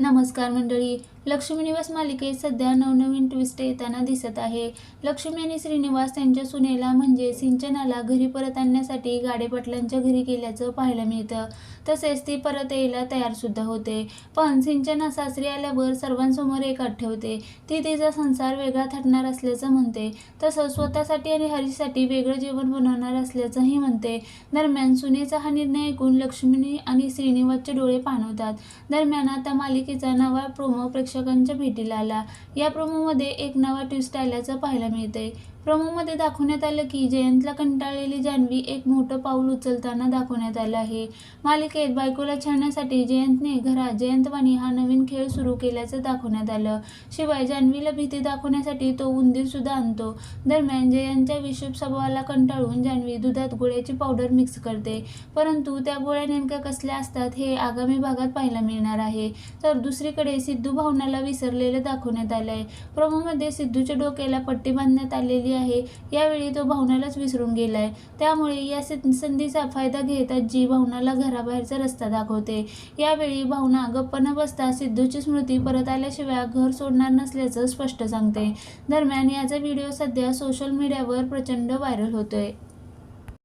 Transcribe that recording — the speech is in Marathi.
नमस्कार मंडळी लक्ष्मी निवास मालिकेत सध्या नवनवीन ट्विस्ट येताना दिसत आहे. लक्ष्मी आणि श्रीनिवास त्यांच्या सुनेला म्हणजे सिंचनाला घरी परत आणण्यासाठी गाडेपाटलांच्या घरी गेल्याचं पाहायला मिळतं. तसेच ती परत यायला तयारसुद्धा होते. पण सिंचना सासरी आल्यावर सर्वांसमोर एक अट ठेवते. ती तिचा संसार वेगळा थटणार असल्याचं म्हणते. तसंच स्वतःसाठी आणि हरीसाठी वेगळं जेवण बनवणार असल्याचंही म्हणते. दरम्यान सुनेचा हा निर्णय ऐकून लक्ष्मी आणि श्रीनिवासचे डोळे पाणवतात. दरम्यान आता मालिक मालिकेचा नवा प्रोमो प्रेक्षकांच्या भेटीला आला. या प्रोमोमध्ये एक नवा ट्विस्ट आल्याचं पाहायला मिळतंय. प्रोमोमध्ये दाखवण्यात आलं की जयंतला कंटाळलेली जान्हवी एक मोठं पाऊल उचलताना दाखवण्यात आलं आहे. मालिकेत बायकोला छाडण्यासाठी जयंतने घरात जयंतवाणी हा नवीन खेळ सुरू केल्याचं दाखवण्यात आलं. शिवाय जान्हवीला भीती दाखवण्यासाठी तो उंदीरसुद्धा आणतो. दरम्यान जयंतच्या विषुप स्वभावाला कंटाळून जान्हवी दुधात गोळ्याची पावडर मिक्स करते. परंतु त्या गोळ्या नेमक्या कसल्या असतात हे आगामी भागात पाहायला मिळणार आहे. तर दुसरीकडे सिद्धू भावनाला विसरलेलं दाखवण्यात आलं आहे प्रोमोमध्ये सिद्धूच्या डोक्याला पट्टी बांधण्यात आलेली आहे. यावेळी तो भावनालाच विसरून गेला आहे त्यामुळे या संधीचा फायदा घेत आजी भावनाला घराबाहेरचा रस्ता दाखवते. यावेळी भावना गप्प न बसता सिद्धूची स्मृती परत आल्याशिवाय घर सोडणार नसल्याचं स्पष्ट सांगते. दरम्यान याचा व्हिडिओ सध्या सोशल मीडियावर प्रचंड व्हायरल होतोय.